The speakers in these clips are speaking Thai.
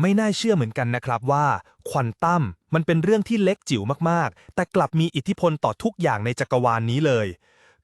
ไม่น่าเชื่อเหมือนกันนะครับว่าควอนตัมมันเป็นเรื่องที่เล็กจิ๋วมากๆ แต่กลับมีอิทธิพลต่อทุกอย่างในจักรวาลนี้เลย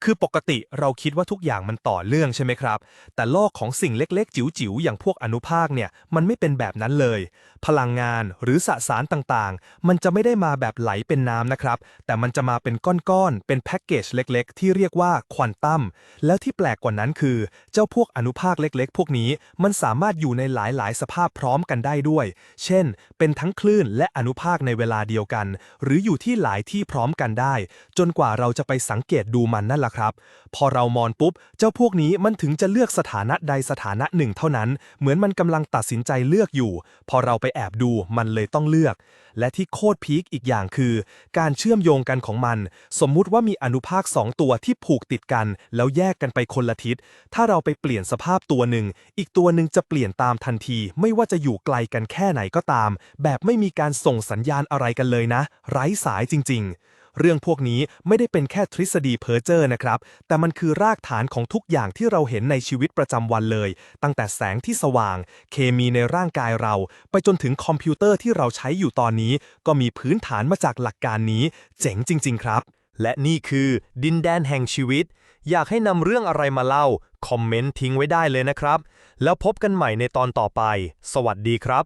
คือปกติเราคิดว่าทุกอย่างมันต่อเรื่องใช่ไหมครับ แต่โลกของสิ่งเล็กๆ จิ๋วๆ อย่างพวกอนุภาคเนี่ยมันไม่เป็นแบบนั้นเลย พลังงานหรือสสารต่างๆ มันจะไม่ได้มาแบบไหลเป็นน้ำนะครับ แต่มันจะมาเป็นก้อนๆ เป็นแพ็กเกจเล็กๆ ที่เรียกว่าควอนตัม แล้วที่แปลกกว่านั้นคือ เจ้าพวกอนุภาคเล็กๆ พวกนี้มันสามารถอยู่ในหลายๆ สภาพพร้อมกันได้ด้วย เช่น เป็นทั้งคลื่นและอนุภาคในเวลาเดียวกัน หรืออยู่ที่หลายที่พร้อมกันได้ จนกว่าเราจะไปสังเกตดูมันนั่นแหละครับ พอเรามอนปุ๊บ เจ้าพวกนี้มันถึงจะเลือกสถานะใดสถานะหนึ่งเท่านั้น เหมือนมันกำลังตัดสินใจเลือกอยู่ พอเราไปแอบดูมันเลยต้องเลือก และที่โคตรพีคอีกอย่างคือ การเชื่อมโยงกันของมัน สมมุติว่ามีอนุภาคสองตัวที่ผูกติดกัน แล้วแยกกันไปคนละทิศ ถ้าเราไปเปลี่ยนสภาพตัวหนึ่ง อีกตัวหนึ่งจะเปลี่ยนตามทันที ไม่ว่าจะอยู่ไกลกันแค่ไหนก็ตาม แบบไม่มีการส่งสัญญาณอะไรกันเลยนะ ไร้สายจริง ๆ เรื่องพวกนี้ไม่ได้เป็นแค่ทฤษฎีเพ้อเจ้อนะครับ แต่มันคือรากฐานของทุกอย่างที่เราเห็นในชีวิตประจำวันเลย ตั้งแต่แสงที่สว่าง เคมีในร่างกายเรา ไปจนถึงคอมพิวเตอร์ที่เราใช้อยู่ตอนนี้ ก็มีพื้นฐานมาจากหลักการนี้ เจ๋งจริง ๆ ครับ และนี่คือ ดินแดนแห่งชีวิต อยากให้นำเรื่องอะไรมาเล่า คอมเมนต์ทิ้งไว้ได้เลยนะครับ แล้วพบกันใหม่ในตอนต่อไป สวัสดีครับ